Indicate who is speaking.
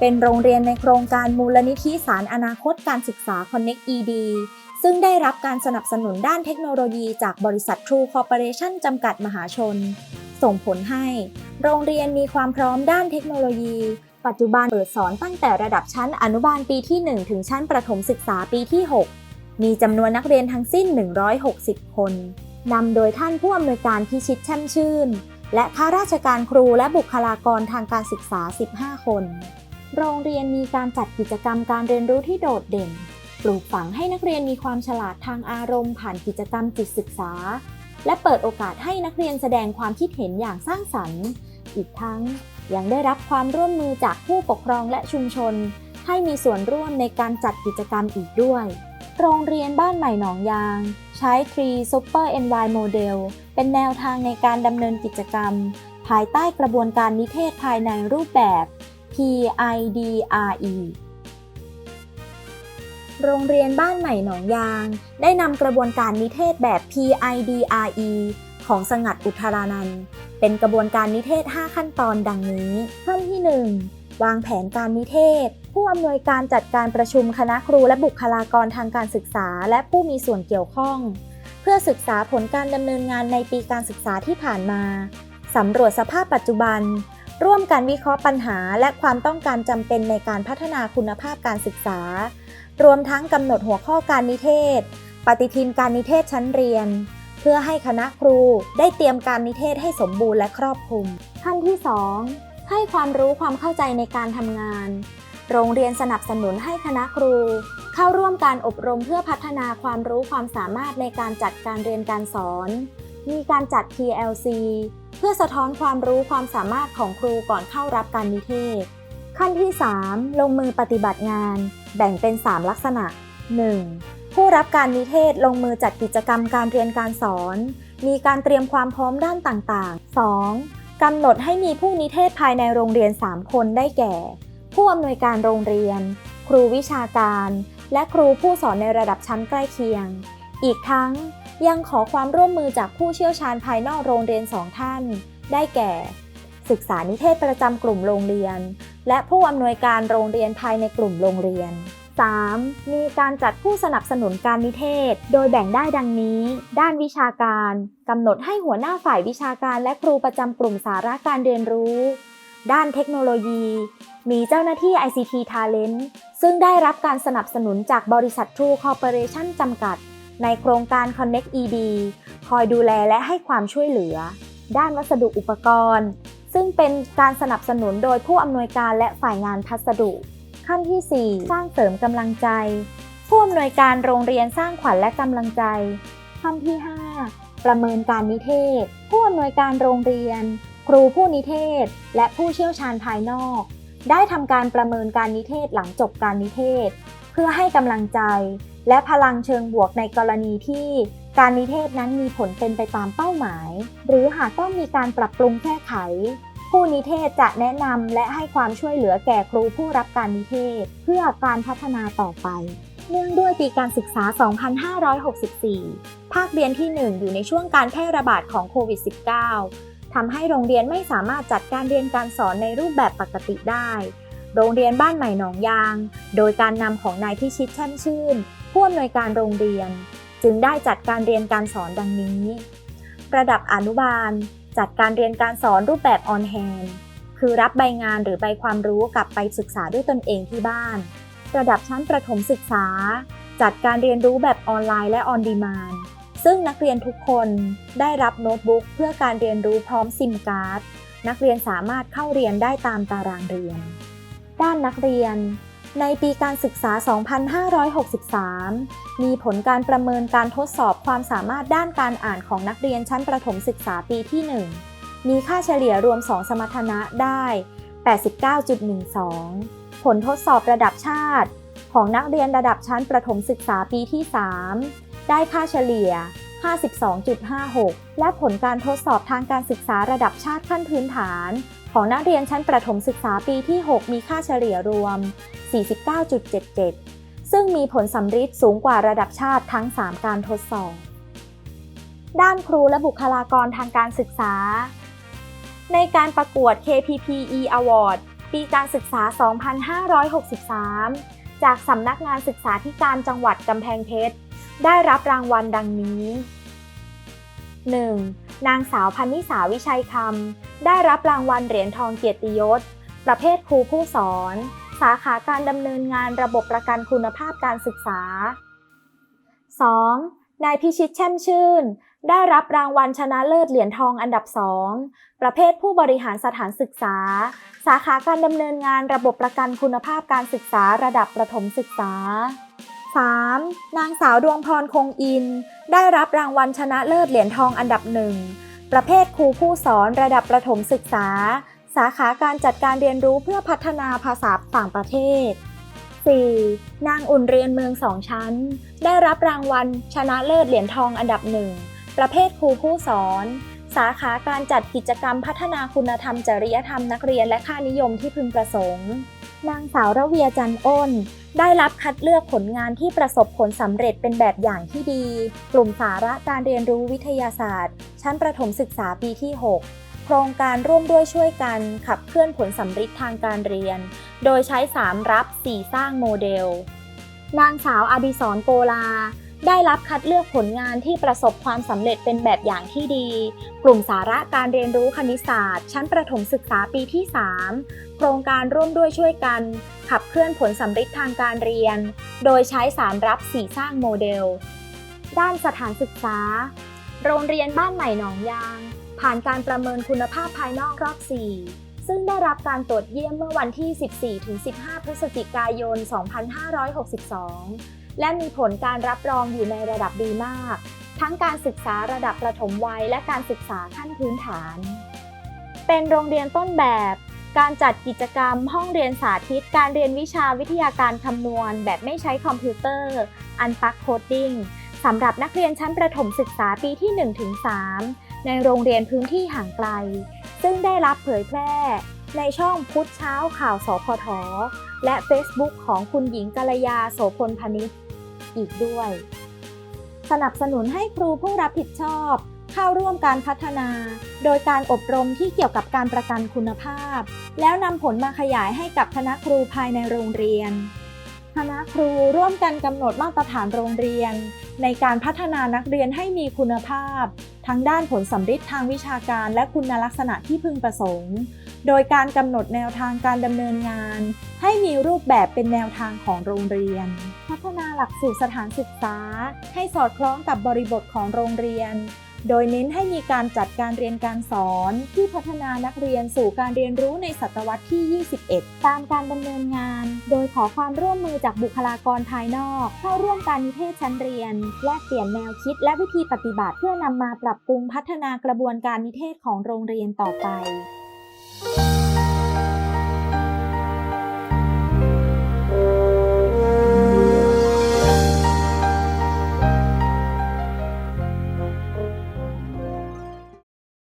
Speaker 1: เป็นโรงเรียนในโครงการมูลนิธิสารอนาคตการศึกษา Connect ED ซึ่งได้รับการสนับสนุนด้านเทคโนโลยีจากบริษัท True Corporation จำกัดมหาชน ส่งผลให้ โรงเรียนมีความพร้อมด้านเทคโนโลยี ปัจจุบันเปิดสอนตั้งแต่ระดับชั้นอนุบาลปีที่ 1 ถึงชั้นประถมศึกษาปีที่ 6 มีจำนวนนักเรียนทั้งสิ้น 160 คนนำโดยท่านผู้อำนวยการพิชิตแช่มชื่น และข้าราชการครูและบุคลากรทางการศึกษา 15 คน โรงเรียนมีการจัดกิจกรรมการเรียนรู้ที่โดดเด่น ปลูกฝังให้นักเรียนมีความฉลาดทางอารมณ์ ผ่านกิจกรรมจิตศึกษา และเปิดโอกาสให้นักเรียนแสดงความคิดเห็นอย่างสร้างสรรค์ อีกทั้งยังได้รับความร่วมมือจากผู้ปกครองและชุมชน ให้มีส่วนร่วมในการจัดกิจกรรมอีกด้วย โรงเรียนบ้านใหม่หนองยาง ใช้ Tree Super NY Model เป็นแนวทางในการดำเนินกิจกรรม ภายใต้กระบวนการนิเทศภายในรูปแบบ PIDRE โรงเรียนบ้านใหม่หนองยาง ได้นำกระบวนการนิเทศแบบ PIDRE ของสงัดอุทรานันเป็นกระบวนการนิเทศ 5 ขั้นตอนดังนี้ ขั้นที่ 1 วางแผนการนิเทศ ผู้อำนวยการจัดการประชุมคณะครูและบุคลากรทางการศึกษา และผู้มีส่วนเกี่ยวข้อง เพื่อศึกษาผลการดำเนินงานในปีการศึกษาที่ผ่านมาสำรวจสภาพปัจจุบัน ร่วมกันวิเคราะห์ปัญหา และความต้องการจำเป็นในการพัฒนาคุณภาพการศึกษา รวมทั้งกำหนดหัวข้อการนิเทศ ปฏิทินการนิเทศชั้นเรียน เพื่อให้คณะครูได้เตรียมการนิเทศให้สมบูรณ์และครอบคลุม ขั้นที่ 2 ให้ความรู้ความเข้าใจในการทำงาน โรงเรียนสนับสนุนให้คณะครู เข้าร่วมการอบรมเพื่อพัฒนาความรู้ความสามารถในการจัดการเรียนการสอน มีการจัด PLC เพื่อสะท้อนความรู้ความสามารถของครูก่อนเข้ารับการนิเทศ ขั้นที่ 3 ลงมือปฏิบัติงาน แบ่งเป็น 3 ลักษณะ 1. ผู้รับการนิเทศลงมือจัดกิจกรรมการเรียนการสอน มีการเตรียมความพร้อมด้านต่างๆ 2. กำหนดให้มีผู้นิเทศภายในโรงเรียน 3 คนได้แก่ ผู้อำนวยการโรงเรียน ครูวิชาการ และครูผู้สอนในระดับชั้นใกล้เคียง อีกทั้ง ยังขอความร่วมมือจากผู้เชี่ยวชาญภายนอกโรงเรียนสองท่าน ได้แก่ ศึกษานิเทศประจำกลุ่มโรงเรียน และผู้อำนวยการโรงเรียนภายในกลุ่มโรงเรียน 3. มีการจัดผู้สนับสนุนการนิเทศ โดยแบ่งได้ดังนี้ ด้านวิชาการกำหนดให้หัวหน้าฝ่ายวิชาการและครูประจำกลุ่มสาระการเรียนรู้ ด้านเทคโนโลยี มีเจ้าหน้าที่ ICT Talent ซึ่งได้รับการสนับสนุนจากบริษัท True Corporation จำกัด ในโครงการ Connect ED คอยดูแลและให้ความช่วยเหลือ ด้านวัสดุอุปกรณ์ ซึ่งเป็นการสนับสนุนโดยผู้อำนวยการและฝ่ายงานพัสดุ ขั้นที่ 4 สร้างเสริมกำลังใจ ผู้อำนวยการโรงเรียนสร้างขวัญและกำลังใจ ขั้นที่ 5 ประเมินการนิเทศ ผู้อำนวยการโรงเรียน ครูผู้นิเทศ และผู้เชี่ยวชาญภายนอก ได้ทำการประเมินการนิเทศหลังจบการนิเทศ เพื่อให้กำลังใจ และพลังเชิงบวกในกรณีที่การนิเทศนั้นมีผลเป็นไปตามเป้าหมาย หรือหากต้องมีการปรับปรุงแก้ไข ผู้นิเทศจะแนะนำและให้ความช่วยเหลือแก่ครูผู้รับการนิเทศ เพื่อการพัฒนาต่อไป เนื่องด้วยปีการศึกษา 2564 ภาคเรียนที่ 1 อยู่ในช่วงการแพร่ระบาดของโควิด -19 ทำให้โรงเรียนไม่สามารถจัดการเรียนการสอนในรูปแบบปกติได้ โรงเรียนบ้านใหม่หนองยาง โดยการนำของนายพิชิตแช่มชื่น ผู้อำนวยการโรงเรียน จึงได้จัดการเรียนการสอนดังนี้ ระดับอนุบาล จัดการเรียนการสอนรูปแบบออนแฮนคือรับใบงานหรือใบความรู้กลับไปศึกษาด้วยตนเองที่บ้าน ระดับชั้นประถมศึกษา จัดการเรียนรู้แบบออนไลน์และออนดีมานซึ่งนักเรียนทุกคนได้รับโน้ตบุ๊กเพื่อการเรียนรู้พร้อมซิมการ์ด นักเรียนสามารถเข้าเรียนได้ตามตารางเรียน ด้านนักเรียน ในปีการศึกษา 2563 มีผลการประเมินการทดสอบความสามารถด้านการอ่านของนักเรียนชั้นประถมศึกษาปีที่ 1 มีค่าเฉลี่ยรวม 2 สมรรถนะได้ 89.12 ผลทดสอบระดับชาติ ของนักเรียนระดับชั้นประถมศึกษาปีที่ 3 ได้ค่าเฉลี่ย 52.56 และผลการทดสอบทางการศึกษาระดับชาติขั้นพื้นฐาน ของนักเรียนชั้นประถมศึกษาปีที่ 6 มีค่าเฉลี่ยรวม 49.77 ซึ่งมีผลสัมฤทธิ์สูงกว่าระดับชาติทั้ง 3 การทดสอบ ด้านครูและบุคลากรทางการศึกษา ในการประกวด KPPE Award ปีการศึกษา 2563 จากสำนักงานศึกษาธิการจังหวัดกำแพงเพชร ได้รับรางวัลดังนี้ 1. นางสาวพันนิสาวิชัยคำได้รับรางวัลเหรียญทองเกียรติยศ ประเภทครูผู้สอน สาขาการดำเนินงานระบบประกันคุณภาพการศึกษา 2. นายพิชิตแช่มชื่น ได้รับรางวัลชนะเลิศเหรียญทองอันดับ2ประเภทผู้บริหารสถานศึกษา สาขาการดำเนินงานระบบประกันคุณภาพการศึกษาระดับประถมศึกษา 3. นางสาวดวงพรคงอิน ได้รับรางวัลชนะเลิศเหรียญทองอันดับหนึ่ง ประเภทครูผู้สอนระดับประถมศึกษา สาขาการจัดการเรียนรู้เพื่อพัฒนาภาษาต่างประเทศ 4. นางอุ่นเรียนเมืองสองชั้น ได้รับรางวัลชนะเลิศเหรียญทองอันดับหนึ่ง ประเภทครูผู้สอน สาขาการจัดกิจกรรมพัฒนาคุณธรรมจริยธรรมนักเรียนและค่านิยมที่พึงประสงค์ นางสาวระเวียจันอ้น ได้รับคัดเลือกผลงานที่ประสบผลสำเร็จเป็นแบบอย่างที่ดี กลุ่มสาระการเรียนรู้วิทยาศาสตร์ ชั้นประถมศึกษาปีที่ 6 โครงการร่วมด้วยช่วยกันขับเคลื่อนผลสำฤทธิ์ทางการเรียน โดยใช้ 3 รับ 4 สร้างโมเดล นางสาวอดิศรโกลา ได้รับคัดเลือกผลงานที่ประสบความสำเร็จเป็นแบบอย่างที่ดี กลุ่มสาระการเรียนรู้คณิตศาสตร์ ชั้นประถมศึกษาปีที่ 3 โครงการร่วมด้วยช่วยกัน ขับเคลื่อนผลสำฤทธิ์ทางการเรียน โดยใช้ 3 รับ 4 สร้างโมเดล ด้านสถานศึกษา โรงเรียนบ้านใหม่หนองยาง ผ่านการประเมินคุณภาพภายนอกรอบ 4ซึ่งได้รับการตรวจเยี่ยมเมื่อวันที่ 14-15 พฤศจิกายน 2562 และมีผลการรับรองอยู่ในระดับดีมาก ทั้งการศึกษาระดับประถมวัยและการศึกษาขั้นพื้นฐาน เป็นโรงเรียนต้นแบบ การจัดกิจกรรม ห้องเรียนสาธิต การเรียนวิชาวิทยาการคำนวณ แบบไม่ใช้คอมพิวเตอร์ อันปักโคดดิ้งสำหรับนักเรียนชั้นประถมศึกษาปีที่ 1-3 ในโรงเรียนพื้นที่ห่างไกล ซึ่งได้รับเผยแพร่ ในช่องพุทธเช้าข่าวสพทและ Facebook ของคุณหญิงกัลยาโสพลพนิช อีกด้วย สนับสนุนให้ครูผู้รับผิดชอบ เข้าร่วมการพัฒนา โดยการอบรมที่เกี่ยวกับการประกันคุณภาพ แล้วนำผลมาขยายให้กับคณะครูภายในโรงเรียน คณะครูร่วมกันกำหนดมาตรฐานโรงเรียน ในการพัฒนานักเรียนให้มีคุณภาพ ทั้งด้านผลสำฤทธิ์ทางวิชาการและคุณลักษณะที่พึงประสงค์ โดยการกำหนดแนวทางการดำเนินงาน ให้มีรูปแบบเป็นแนวทางของโรงเรียน พัฒนาหลักสูตรสถานศึกษา ให้สอดคล้องกับบริบทของโรงเรียน โดยเน้นให้มีการจัดการเรียนการสอน ที่พัฒนานักเรียนสู่การเรียนรู้ในศตวรรษที่ 21 ตามการดำเนินงาน โดยขอความร่วมมือจากบุคลากรภายนอก เข้าร่วมการนิเทศชั้นเรียน แลกเปลี่ยนแนวคิดและวิธีปฏิบัติ เพื่อนำมาปรับปรุงพัฒนากระบวนการนิเทศของโรงเรียนต่อไป Bye.